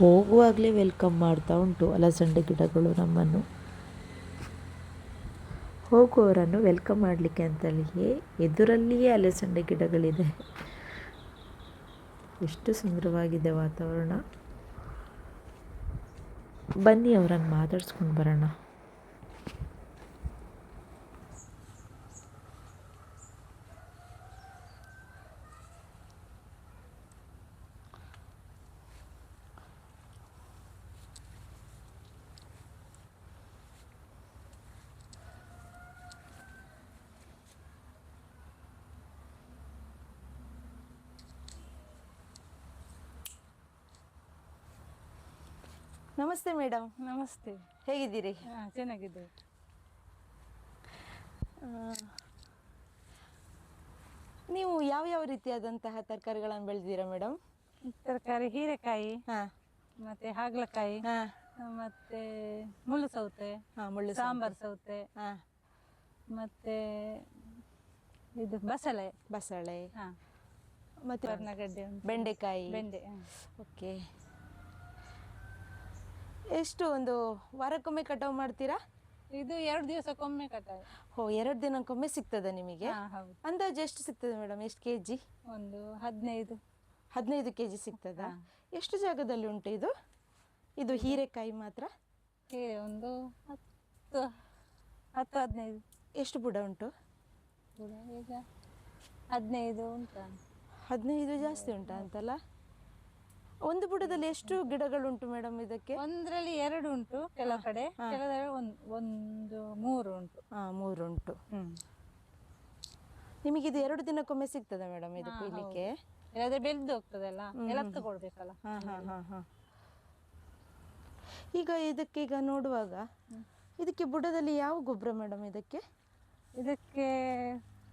ಹೋಗುವಾಗಲೇ welcome ಮಾಡ್ತಾ ಉಂಟು ಅಲಸಂಡೆ ಗಿಡಗಳು ನಮ್ಮನ್ನು. ಹೋಗುವವರನ್ನು ವೆಲ್ಕಮ್ ಮಾಡಲಿಕ್ಕೆ ಅಂತಲೇ ಎದುರಲ್ಲಿಯೇ ಅಲಸಂಡೆ ಗಿಡಗಳಿದೆ. ಎಷ್ಟು ಸುಂದರವಾಗಿದೆ ವಾತಾವರಣ. ಬನ್ನಿ ಅವರನ್ನು ಮಾತಾಡಿಸ್ಕೊಂಡು ಬರೋಣ. ನಮಸ್ತೆ ಮೇಡಮ್. ನಮಸ್ತೆ. ಹೇಗಿದ್ದೀರಿ? ಹಾಂ ಚೆನ್ನಾಗಿದೆ ನೀವು ಯಾವ ಯಾವ ರೀತಿಯಾದಂತಹ ತರಕಾರಿಗಳನ್ನು ಬೆಳೆದಿದ್ದೀರಾ ಮೇಡಮ್? ತರಕಾರಿ ಹೀರೆಕಾಯಿ ಹಾಂ. ಮತ್ತೆ ಹಾಗಲಕಾಯಿ ಹಾಂ. ಮತ್ತೆ ಮುಳ್ಳು ಸೌತೆ ಹಾಂ ಮುಳ್ಳು ಸಾಂಬಾರ್ ಸೌತೆ ಹಾಂ. ಮತ್ತೆ ಇದು ಬಸಳೆ. ಬಸಳೆ. ಹಾಂ. ಮತ್ತು ಬೆಂಡೆಕಾಯಿ. ಬೆಂಡೆ. ಓಕೆ. ಎಷ್ಟು ಒಂದು ವಾರಕ್ಕೊಮ್ಮೆ ಕಟಾವು ಮಾಡ್ತೀರಾ? ಇದು ಎರಡು ದಿವಸಕ್ಕೊಮ್ಮೆ ಕಟಾವು. ಹೋ ಎರಡು ದಿನಕ್ಕೊಮ್ಮೆ ಸಿಗ್ತದೆ ನಿಮಗೆ? ಹಾಂ ಹೌದು. ಅಂದಾಜು ಎಷ್ಟು ಸಿಗ್ತದೆ ಮೇಡಮ್ ಎಷ್ಟು ಕೆ ಜಿ ಒಂದು ಹದಿನೈದು. ಹದಿನೈದು ಕೆ ಜಿ ಸಿಗ್ತದಾ? ಹಾ. ಎಷ್ಟು ಜಾಗದಲ್ಲಿ ಉಂಟು ಇದು? ಇದು ಹೀರೆಕಾಯಿ ಮಾತ್ರ? ಹೀರೆ ಒಂದು ಹತ್ತು ಹತ್ತು ಹದಿನೈದು. ಎಷ್ಟು ಬುಡ ಉಂಟು? ಕೂಡ ಈಗ ಹದಿನೈದು ಉಂಟಾ ಹದಿನೈದು ಜಾಸ್ತಿ ಉಂಟಾ ಅಂತಲ್ಲ ಒಂದು ಬುಡದಲ್ಲಿ ಎಷ್ಟು ಗಿಡಗಳುಂಟು ಮೇಡಮ್ ಇದಕ್ಕೆ? ಒಂದ್ರಲ್ಲಿ ಎರಡು ಉಂಟು ಕೆಲವು ಕಡೆ. ಕೆಲವು ಒಂದು ಒಂದು ಮೂರು ಉಂಟು. ಹಾ ಮೂರು ಉಂಟು. ಹ್ಮ್. ನಿಮಗೆ ಇದು ಎರಡು ದಿನಕ್ಕೊಮ್ಮೆ ಸಿಗ್ತದೆ ಮೇಡಮ್ ಇದು ಕೊಯ್ಲಿಕ್ಕೆ? ಇಲ್ಲದ್ರೆ ಬೆಳ್ದು ಹೋಗ್ತದಲ್ಲ ಎಳತ್ತು ಕೊಡ್ಬೇಕಲ್ಲ? ಹಾಂ ಹಾಂ ಹಾಂ ಹಾಂ. ಈಗ ಇದಕ್ಕೆ ಈಗ ನೋಡುವಾಗ ಇದಕ್ಕೆ ಬುಡದಲ್ಲಿ ಯಾವ ಗೊಬ್ಬರ ಮೇಡಮ್ ಇದಕ್ಕೆ? ಇದಕ್ಕೆ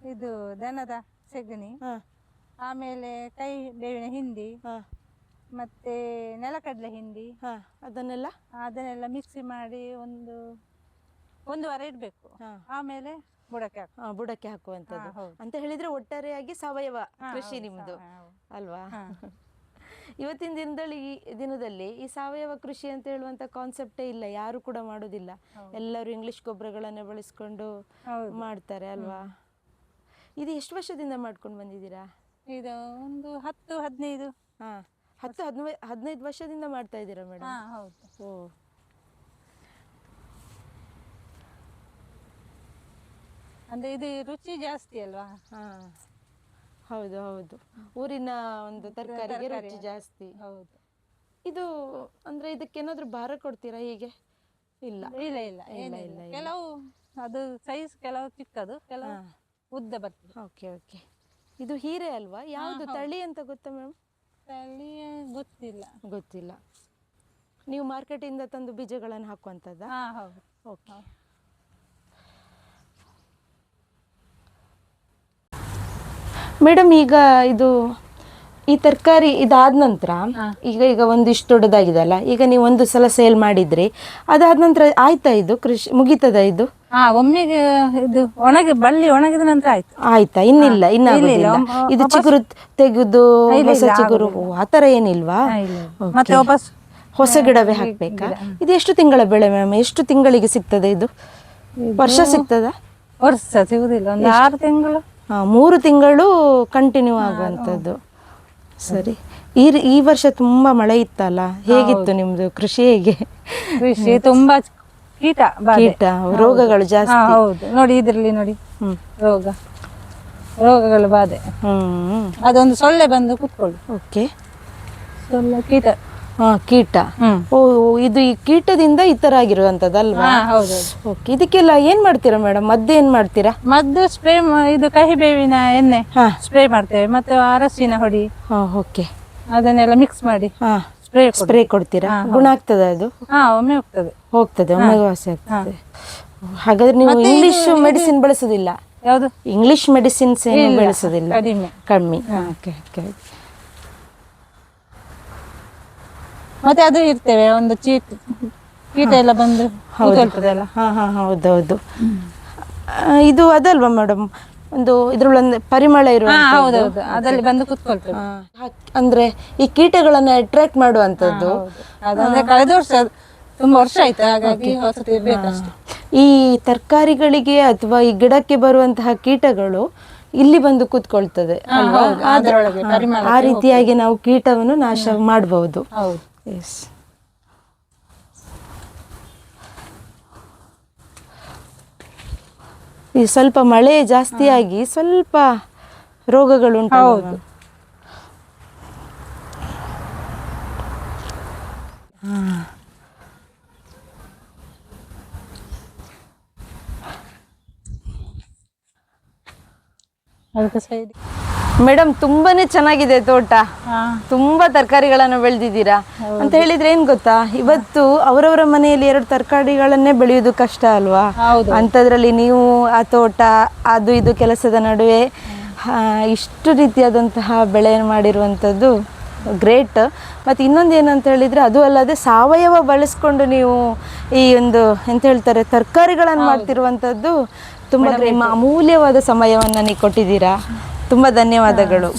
ಇದು ದನದ ಸೆಗಣಿ ಹಾಂ. ಆಮೇಲೆ ಕೈ ಬೇವಿನ ಹಿಂಡಿ ಹಾಂ. ಮತ್ತೆ ನೆಲಕಡಲೆ ಹಿಂಡಿ. ಹಾ ಅದನ್ನೆಲ್ಲ? ಅದನ್ನೆಲ್ಲ ಮಿಕ್ಸಿ ಮಾಡಿ ಒಂದು ಒಂದು ವಾರ ಇಡಬೇಕು. ಹಾಂ. ಆಮೇಲೆ ಬುಡಕ್ಕೆ ಹಾಕು. ಬುಡಕ್ಕೆ ಹಾಕುವಂತದ್ದು ಹಾ, ಹೌದು. ಅಂತ ಹೇಳಿದ್ರೆ ಒಟ್ಟಾರೆಯಾಗಿ ಸಾವಯವ ಹಾ, ಕೃಷಿ ಹೌದು, ನಿಮ್ಮದು ಹೌದು. ಅಲ್ವಾ? ಹಾ. ಇವತ್ತಿನ ದಿನದಲ್ಲಿ ಈ ದಿನದಲ್ಲಿ ಈ ಸಾವಯವ ಕೃಷಿ ಅಂತ ಹೇಳುವಂತ ಕಾನ್ಸೆಪ್ಟೇ ಇಲ್ಲ. ಯಾರು ಕೂಡ ಮಾಡೋದಿಲ್ಲ. ಎಲ್ಲರೂ ಇಂಗ್ಲಿಷ್ ಗೊಬ್ಬರಗಳನ್ನ ಬಳಸ್ಕೊಂಡು ಹೌದು. ಮಾಡ್ತಾರೆ ಅಲ್ವಾ? ಇದು ಎಷ್ಟು ವರ್ಷದಿಂದ ಮಾಡ್ಕೊಂಡು ಬಂದಿದ್ದೀರಾ? ಇದು ಒಂದು ಹತ್ತು ಹದಿನೈದು. ಹಾ. ಹತ್ತು ಹದಿನೈ ಹದಿನೈದು ವರ್ಷದಿಂದ ಮಾಡ್ತಾ ಇದ್ದೀರಾ ಮೇಡಮ್? ಹಾ ಹೌದು. ಓ. ಅಂದ್ರೆ ಇದು ರುಚಿ ಜಾಸ್ತಿ ಅಲ್ವಾ? ಹಾ. ಹೌದು ಹೌದು. ಊರಿನ ಒಂದು ತರಕಾರಿಗೆ ರುಚಿ ಜಾಸ್ತಿ. ಹೌದು. ಇದು ಅಂದ್ರೆ ಇದಕ್ಕೆ ಏನಾದ್ರೂ ಭಾರ ಕೊಡ್ತೀರಾ ಹೀಗೆ? ಇಲ್ಲ. ಇಲ್ಲ ಇಲ್ಲ ಇಲ್ಲ, ಇಲ್ಲ. ಕೆಲವು ಅದು ಸೈಜ್ ಕೆಲವು ಚಿಕ್ಕದು ಕೆಲವು ಉದ್ದ ಬರ್ತದೆ. Okay okay. ಇದು ಹೀರೆ ಅಲ್ವಾ? ಯಾವುದು ತಳಿ ಅಂತ ಗೊತ್ತಾ ಮೇಡಮ್? ತಳಿ ಗೊತ್ತಿಲ್ಲ. ಗೊತ್ತಿಲ್ಲ. ನೀವು ಮಾರ್ಕೆಟಿಂದ ತಂದು ಬೀಜಗಳನ್ನು ಹಾಕುವಂಥದ್ದಾ ಹಾ ಹೌದು. ಓಕೆ. ಮೇಡಮ್ ಈಗ ಇದು ಈ ತರಕಾರಿ ಇದಾದ ನಂತರ ಈಗ ಈಗ ಒಂದಿಷ್ಟು ದೊಡ್ಡದಾಗಿದೆಲ್ಲ ಈಗ ನೀವು ಒಂದು ಸಲ ಸೇಲ್ ಮಾಡಿದ್ರಿ ಅದಾದ ನಂತರ ಆಯ್ತಾ ಇದು ಕೃಷಿ ಮುಗೀತದ ಇದು? ಹಾ ಒಮ್ಮೆಗೆ ಇದು ಒಣಗಿ ಬಳ್ಳಿ ಒಣಗಿದ ನಂತರ ಆಯ್ತು. ಆಯ್ತಾ? ಇನ್ನಿಲ್ಲ ಇನ್ನಾಗುದಿಲ್ಲ. ಇಲ್ಲ, ಇದು ಚಿಗುರು ತೆಗೆದು ಹೊಸ ಚಿಗುರು ಆತರ ಏನಿಲ್ವಾ. ಮತ್ತೆ ವಾಪಸ್ ಹೊಸ ಗಿಡವೇ ಹಾಕ್ಬೇಕಾ? ಇದು ಎಷ್ಟು ತಿಂಗಳ ಬೆಳೆ ಮ್ಯಾಮ್? ಎಷ್ಟು ತಿಂಗಳಿಗೆ ಸಿಗ್ತದೆ ಇದು? ವರ್ಷ ಸಿಗ್ತದಾ? ವರ್ಷ ಸಿಗುದಿಲ್ಲ. ಒಂದು ಆರು ತಿಂಗಳು. ಹಾ, ಮೂರು ತಿಂಗಳು ಕಂಟಿನ್ಯೂ ಆಗುವಂತದ್ದು ಸರಿ. ಈ ಈ ವರ್ಷ ತುಂಬಾ ಮಳೆ ಇತ್ತಲ್ಲ? ಹೇಗಿತ್ತು ನಿಮ್ದು ಕೃಷಿ ಹೇಗೆ? ಕೃಷಿ ತುಂಬಾ ಕೀಟ ಬಾಧೆ. ಕೀಟ ರೋಗಗಳು ಹಾ, ಜಾಸ್ತಿ. ಹೌದು. ನೋಡಿ ಇದರಲ್ಲಿ ನೋಡಿ. ಹ್ಮ್. ರೋಗ. ರೋಗಗಳು ಬಾಧೆ. ಹ್ಮ್. ಅದೊಂದು ಸೊಳ್ಳೆ ಬಂದು ಕುತ್ಕೊಳ್ಳಿ. ಓಕೆ. ಸೊಳ್ಳೆ ಕೀಟ. ಹಾ ಕೀಟ. ಹ್ಮ್. ಓ ಇದು ಈ ಕೀಟದಿಂದ ಈ ತರ ಆಗಿರುವಂತದ್ದಲ್ವಾ ಹಾ ಹೌದು ಓಕೆ ಇದಕ್ಕೆಲ್ಲ ಏನ್ ಮಾಡ್ತೀರಾ ಮೇಡಮ್ ಮದ್ದು ಏನ್ ಮಾಡ್ತೀರಾ? ಮದ್ದು ಸ್ಪ್ರೇ ಇದು ಕಹಿ ಬೇವಿನ ಎಣ್ಣೆ ಹಾ. ಸ್ಪ್ರೇ ಮಾಡ್ತೇವೆ. ಮತ್ತೆ ಅರಸಿನ ಹೊಡಿ. ಹಾ ಓಕೆ. ಅದನ್ನೆಲ್ಲ ಮಿಕ್ಸ್ ಮಾಡಿ ಹಾ. ಸ್ಪ್ರೇ ಸ್ಪ್ರೇ ಕೊಡ್ತೀರಾ? ಗುಣ ಆಗ್ತದ ಅದು ಹಾ ಒಮ್ಮೆ ಹೋಗ್ತದೆ. ಹೋಗ್ತದೆ ಒಮ್ಮೆಗೆ ವಾಸಿ ಆಗ್ತದೆ. ಹಾಗಾದ್ರೆ ನೀವು ಇಂಗ್ಲಿಷ್ ಮೆಡಿಸಿನ್ ಬಳಸುದಿಲ್ಲ? ಯಾವುದು? ಇಂಗ್ಲಿಷ್ ಮೆಡಿಸಿನ್ಸ್ ಏನು ಬಳಸುದಿಲ್ಲ? ಕಡಿಮೆ. ಕಮ್ಮಿ. ಓಕೆ ಓಕೆ ಮತ್ತೆ ಅದು ಇರ್ತೇವೆ ಒಂದು ಚೀಟ್ ಕೀಟ ಎಲ್ಲ ಬಂದು ಹೌದಲ್ಲ ಹಾ ಹಾ ಹೌದೌದು ಇದು ಅದಲ್ವಾ ಮೇಡಮ್ ಒಂದು ಇದ್ರೊಳೊಂದು ಪರಿಮಳ ಇರುವ ಹೌದು ಹೌದೌದು ಅದರಲ್ಲಿ ಬಂದು ಕುತ್ಕೊಳ್ತೇವೆ. ಅಂದ್ರೆ ಈ ಕೀಟಗಳನ್ನ ಅಟ್ರಾಕ್ಟ್ ಮಾಡುವಂತದ್ದು. ಅದಂದ್ರೆ ಕಳೆದ ವರ್ಷ ತುಂಬಾ ವರ್ಷ ಆಯ್ತು ಹಾಗಾಗಿ ಹೊಸತಿ ಬೇಕಷ್ಟೇ ಈ ತರಕಾರಿಗಳಿಗೆ ಅಥವಾ ಈ ಗಿಡಕ್ಕೆ ಬರುವಂತಹ ಕೀಟಗಳು ಇಲ್ಲಿ ಬಂದು ಕೂತ್ಕೊಳ್ತದೆ ಅಲ್ವಾ? ಅದರೊಳಗೆ ಪರಿಮಳ ಆ ರೀತಿಯಾಗಿ ನಾವು ಕೀಟವನ್ನು ನಾಶ ಮಾಡಬಹುದು ಹೌದು. ಈ ಸ್ವಲ್ಪ ಮಳೆ ಜಾಸ್ತಿಯಾಗಿ ಸ್ವಲ್ಪ ರೋಗಗಳುಂಟು ಹೌದು. ಅದಕ್ಕೆ ಸೈಡ್ ಮೇಡಮ್ ತುಂಬಾನೇ ಚೆನ್ನಾಗಿದೆ ತೋಟ. ತುಂಬಾ ತರಕಾರಿಗಳನ್ನು ಬೆಳೆದಿದ್ದೀರಾ? ಅಂತ ಹೇಳಿದ್ರೆ ಏನ್ ಗೊತ್ತಾ? ಇವತ್ತು ಅವರವರ ಮನೆಯಲ್ಲಿ ಎರಡು ತರಕಾರಿಗಳನ್ನೇ ಬೆಳೆಯುವುದು ಕಷ್ಟ ಅಲ್ವಾ? ಅಂತದ್ರಲ್ಲಿ ನೀವು ಆ ತೋಟ ಅದು ಇದು ಕೆಲಸದ ನಡುವೆ ಇಷ್ಟು ರೀತಿಯಾದಂತಹ ಬೆಳೆ ಮಾಡಿರುವಂಥದ್ದು ಗ್ರೇಟ್. ಮತ್ತು ಇನ್ನೊಂದು ಏನಂತ ಹೇಳಿದರೆ ಅದು ಅಲ್ಲದೆ ಸಾವಯವ ಬಳಸ್ಕೊಂಡು ನೀವು ಈ ಒಂದು ಎಂತ ಹೇಳ್ತಾರೆ ತರಕಾರಿಗಳನ್ನು ಮಾಡ್ತಿರುವಂಥದ್ದು ತುಂಬ ನಿಮ್ಮ ಅಮೂಲ್ಯವಾದ ಸಮಯವನ್ನು ನೀವು ಕೊಟ್ಟಿದ್ದೀರಾ. ತುಂಬ ಧನ್ಯವಾದಗಳು.